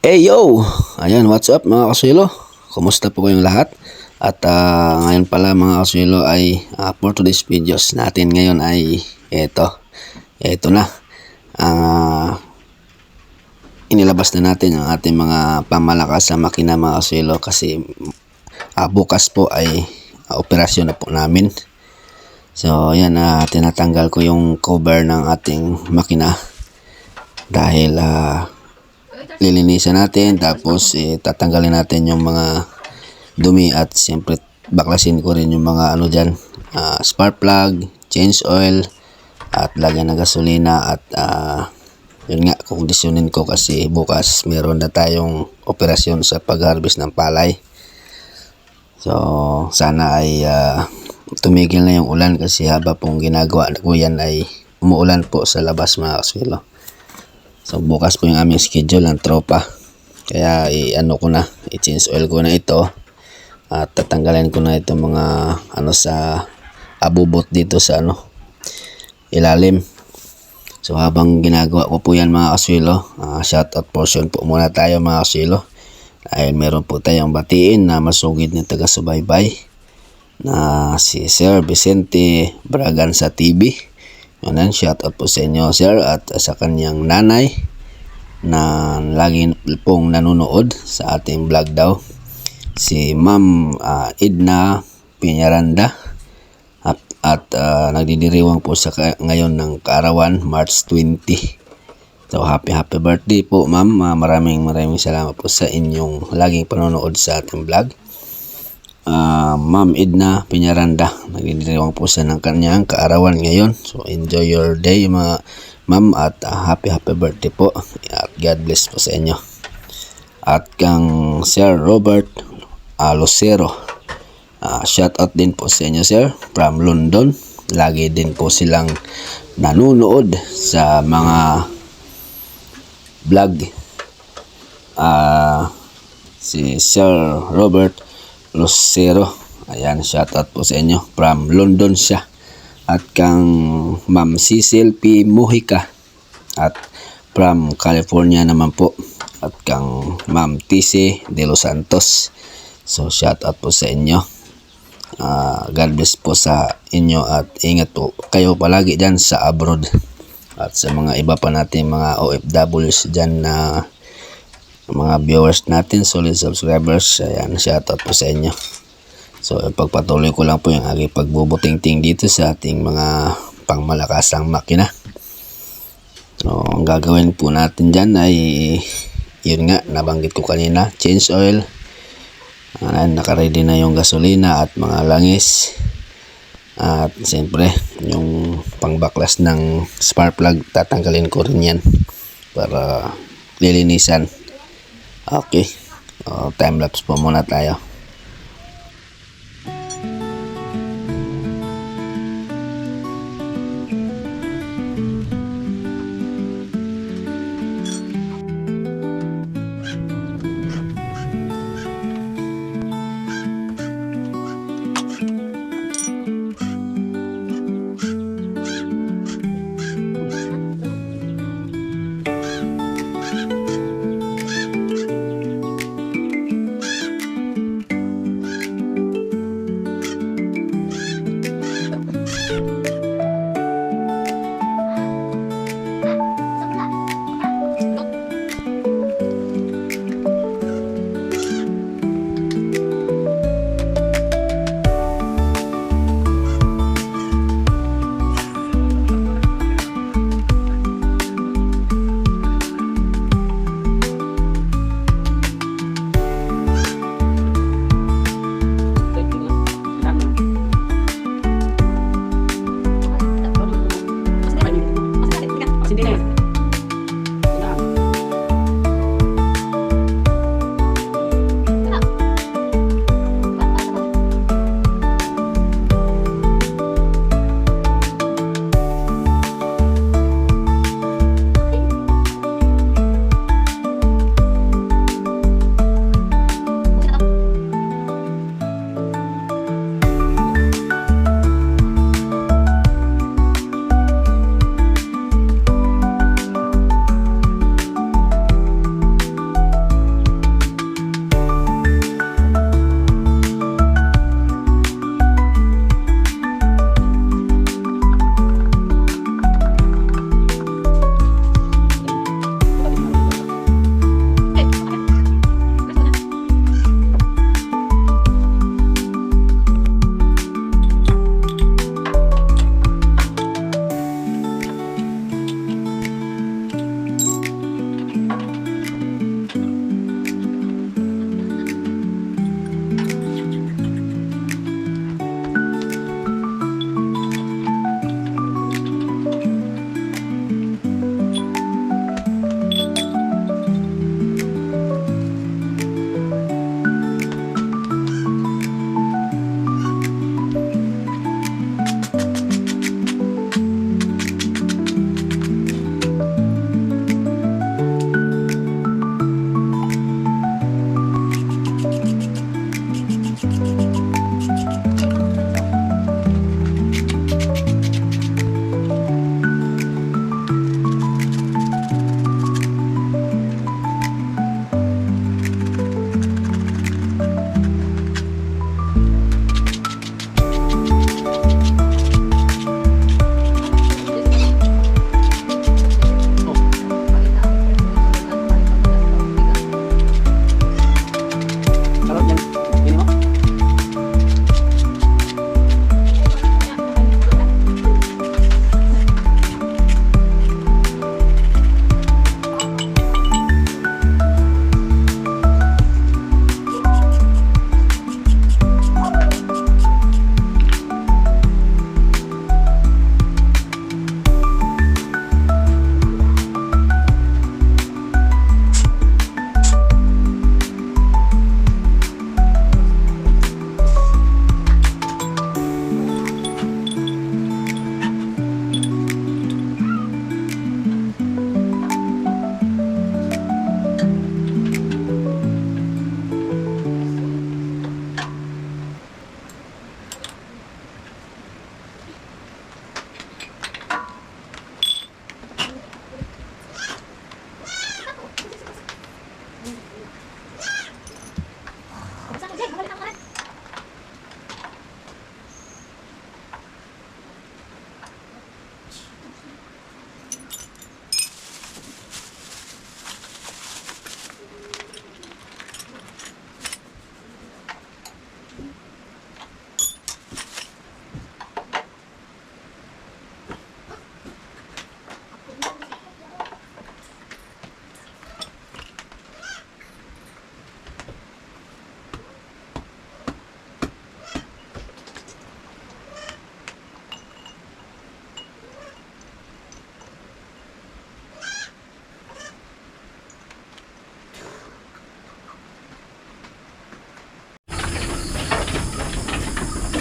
Hey yo! Ayan, what's up mga kaswilo? Kumusta po kayong lahat? At ah, ngayon pala mga kaswilo ay ah, for today's videos natin ngayon ay eto. Eto na. Ah, inilabas na natin ang ating mga pamalakas sa makina mga kaswilo kasi ah, bukas po ay ah, operasyon na po namin. So, yan na tinatanggal ko yung cover ng ating makina dahil ah, lilinisan natin tapos eh, tatanggalin natin yung mga dumi at siyempre baklasin ko rin yung mga ano dyan ah, spark plug, change oil at lagyan ng gasolina at ah, yun nga kondisyonin ko kasi bukas meron na tayong operasyon sa pag-harvest ng palay. So sana ay ah, tumigil na yung ulan kasi haba pong ginagawa ko yan ay umuulan po sa labas mga kaswilo So bukas po yung aming schedule ng tropa. Kaya i-ano ko na, i-change oil ko na ito. At tatanggalin ko na itong mga ano sa abubot dito sa ano ilalim. So habang ginagawa ko po yan mga kaswilo, uh, shout out portion po muna tayo mga kaswilo. Dahil meron po tayong batiin na masugid ng taga-subaybay na si Sir Vicente Braganza TV. Yan, shout out po sa inyo sir at sa kanyang nanay na lagi pong nanonood sa ating vlog daw. Si Ma'am ah, Edna Piñaranda at, at ah, nagdidiriwang po sa ngayon ng kaarawan March 20. So happy happy birthday po ma'am. Ah, maraming maraming salamat po sa inyong laging panonood sa ating vlog. Ah, Ma'am Edna Piñaranda. Nagdidiriwang po siya ng kanyang kaarawan ngayon. So enjoy your day mga ma'am at ah, happy happy birthday po. At God bless po sa inyo. At kang Sir Robert ah, Lucero. Ah, shout out din po sa inyo sir from London. Lagi din po silang nanonood sa mga vlog. Ah, si Sir Robert Lucero. Ayan, shout out po sa inyo. From London siya. At kang Ma'am Cecil P. Mujica. At from California naman po. At kang Ma'am TC De Los Santos. So, shout out po sa inyo. Ah, God bless po sa inyo at ingat po kayo palagi dyan sa abroad. At sa mga iba pa natin mga OFWs dyan na mga viewers natin, solid subscribers, ayan, shoutout po sa inyo. So, pagpatuloy ko lang po yung aking pagbubuting-ting dito sa ating mga pangmalakasang makina. So, ang gagawin po natin dyan ay, yun nga, nabanggit ko kanina, change oil. Ayan, nakaready na yung gasolina at mga langis. At siyempre, yung pangbaklas ng spark plug, tatanggalin ko rin yan para lilinisan. Okay. Uh, time lapse po muna tayo.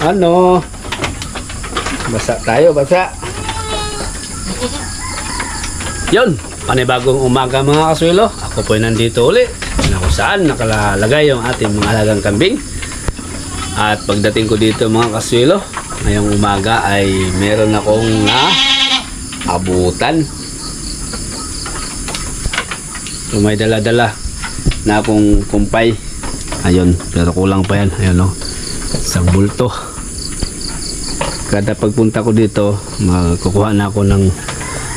Ano? Basa tayo, basa. Yun, panibagong umaga mga kaswilo. Ako po nandito uli. Na kung saan nakalalagay yung ating mga alagang kambing. At pagdating ko dito mga kaswilo, ngayong umaga ay meron akong na abutan. So may dala-dala na akong kumpay. Ayun, pero kulang pa yan. Ayun o, isang bulto. Kada pagpunta ko dito, magkukuha na ako ng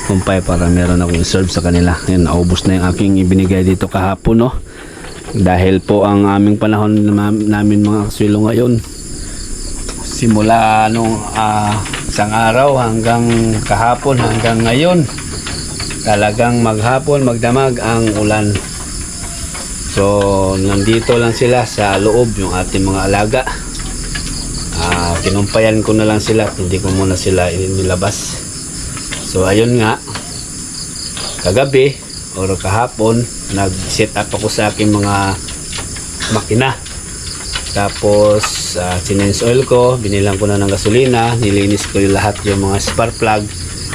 kumpay para meron akong serve sa kanila. Ayun, naubos na yung aking ibinigay dito kahapon, no? Dahil po ang aming panahon na- namin mga kaswilo ngayon, simula nung ah, isang araw hanggang kahapon hanggang ngayon, talagang maghapon, magdamag ang ulan. So, nandito lang sila sa loob yung ating mga alaga. Kinumpayan ko na lang sila, hindi ko muna sila inilabas. So, ayun nga, kagabi or kahapon, nag-set up ako sa aking mga makina. Tapos, uh, sinense oil ko, binilang ko na ng gasolina, nilinis ko yung lahat yung mga spark plug.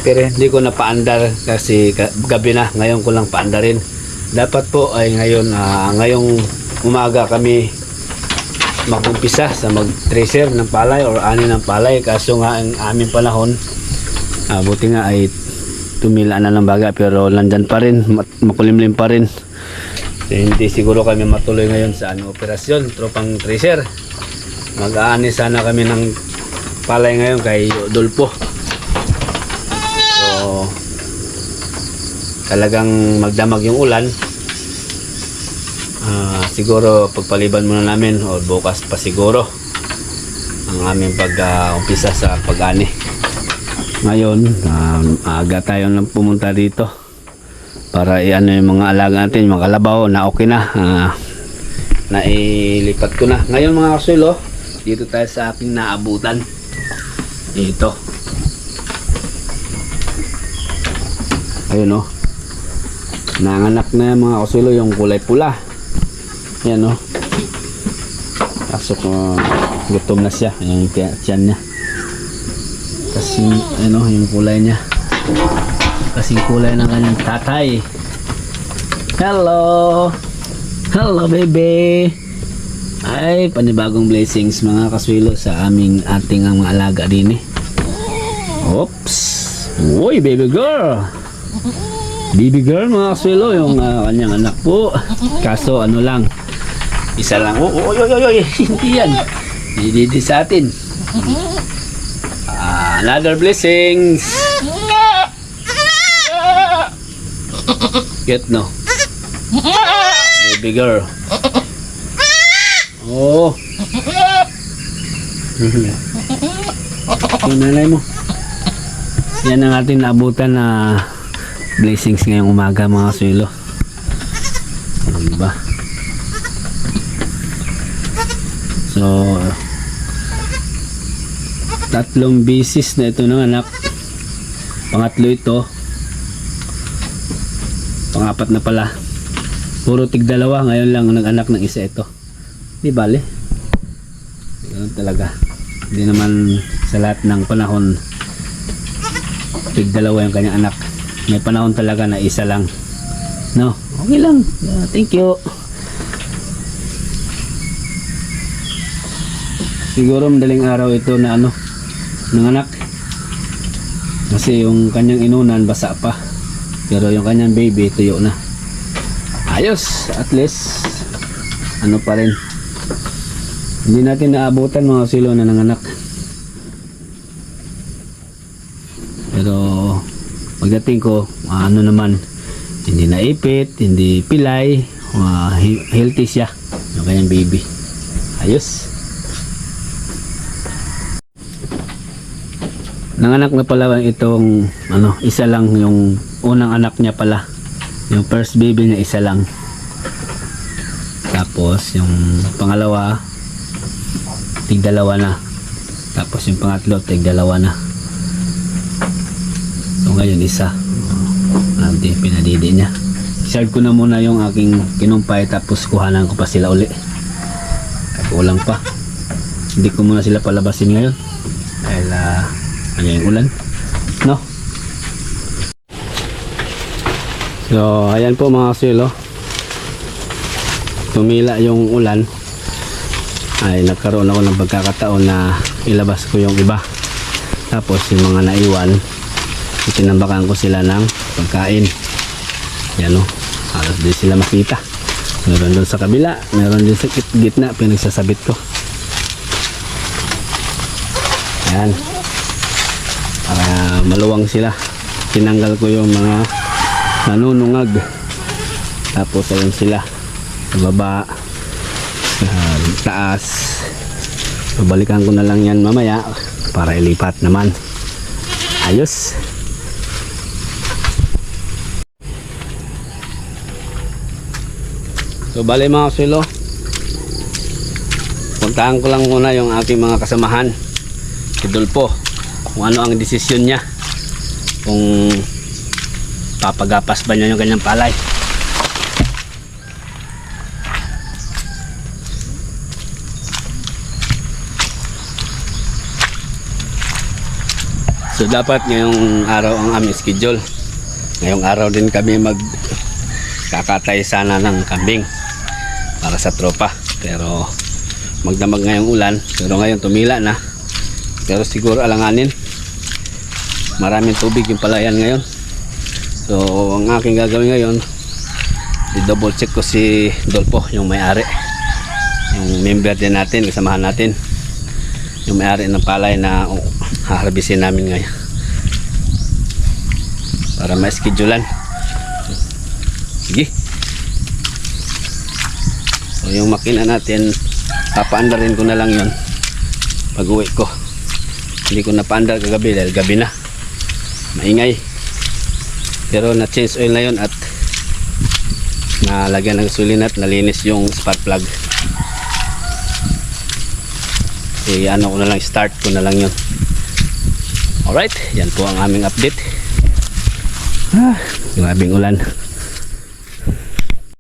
Pero hindi ko na paandar kasi ka- gabi na, ngayon ko lang paandarin. Dapat po ay ngayon, ah, ngayong umaga kami magumpisa sa mag-tracer ng palay or ani ng palay. Kaso nga ang aming panahon, ah, buti nga ay tumila na ng baga pero nandyan pa rin, makulimlim pa rin. So, hindi siguro kami matuloy ngayon sa ano, operasyon, tropang tracer. Mag-aani sana kami ng palay ngayon kay Dolpo. So, talagang magdamag yung ulan. Siguro pagpaliban muna namin o bukas pa siguro ang aming pag-umpisa sa pag-ani. Ngayon, um, aga tayo nang pumunta dito para iano yung mga alaga natin, mga kalabaw na okay na. Ah, nailipat ko na. Ngayon mga kasulo, dito tayo sa aking naabutan. Ito. Ayun oh. Nanganak na mga kasulo yung kulay pula. Yan oh. Kaso ko gutom na siya. Yung tiyan niya. Kasi ano yung kulay niya. Kasing kulay ng kanyang tatay. Hello! Hello baby! Ay, panibagong blessings mga kaswilo sa aming ating ang mga alaga din eh. Oops! Uy, baby girl! Baby girl mga kaswilo, yung ah, kanyang anak po. Kaso ano lang, isa lang. Oh, oh, oy, oy, oy, hindi yan. Hindi di sa atin. Ah, another blessings. Get no. Baby girl. Oh. Yung nanay mo. Yan ang ating naabutan na blessings ngayong umaga mga sulo. Ano ba? So, tatlong bisis na ito ng anak. Pangatlo ito. Pangapat na pala. Puro tig dalawa. Ngayon lang nag-anak ng isa ito. Di bale. Ganun talaga. Hindi naman sa lahat ng panahon tig dalawa yung kanyang anak. May panahon talaga na isa lang. No? Okay lang. Thank you. Siguro madaling araw ito na ano, ng anak. Kasi yung kanyang inunan basa pa. Pero yung kanyang baby tuyo na. Ayos, at least ano pa rin. Hindi natin naabutan mga silo na nanganak. Pero pagdating ko, ano naman, hindi naipit, hindi pilay, he- healthy siya. Yung kanyang baby. Ayos. Nanganak na pala itong ano, isa lang yung unang anak niya pala. Yung first baby niya isa lang. Tapos yung pangalawa tig dalawa na. Tapos yung pangatlo tig dalawa na. So ngayon isa. Nanti pinadidi niya. Share ko na muna yung aking kinumpay tapos kuhanan ko pa sila uli. Kulang pa. hindi ko muna sila palabasin ngayon. Dahil uh, ano yung ulan. No? So, ayan po mga kasilo. Tumila yung ulan. Ay, nagkaroon ako ng pagkakataon na ilabas ko yung iba. Tapos yung mga naiwan, itinambakan ko sila ng pagkain. Yan o. Halos din sila makita. Meron doon sa kabila. Meron din sa git- gitna. Pinagsasabit ko. Yan. Para maluwang sila. Tinanggal ko yung mga nanunungag. Tapos ayun sila. Sa baba. Sa taas. Babalikan ko na lang yan mamaya para ilipat naman. Ayos. So bali mga silo. Puntahan ko lang muna yung aking mga kasamahan. Si Dulpo. Kung ano ang desisyon niya. Kung papagapas ba niya yung kanyang palay. So dapat ngayong araw ang aming schedule. Ngayong araw din kami mag kakatay sana ng kambing para sa tropa. Pero magdamag ngayong ulan. Pero ngayon tumila na. Pero siguro alanganin. Maraming tubig yung palayan ngayon. So ang aking gagawin ngayon, i-double check ko si Dolpo, yung may-ari. Yung member din natin, kasamahan natin. Yung may-ari ng palay na uh, haharbisin namin ngayon. Para ma-schedulean. Sige. So yung makina natin, papaandarin ko na lang yon pag uwi ko. Hindi ko napaandar kagabi dahil gabi na. Maingay. Pero na-change oil na yon at nalagyan ng gasolina at nalinis yung spark plug. Eh, ano ko na lang, start ko na lang yun. Alright, yan po ang aming update. Ah, grabing ulan.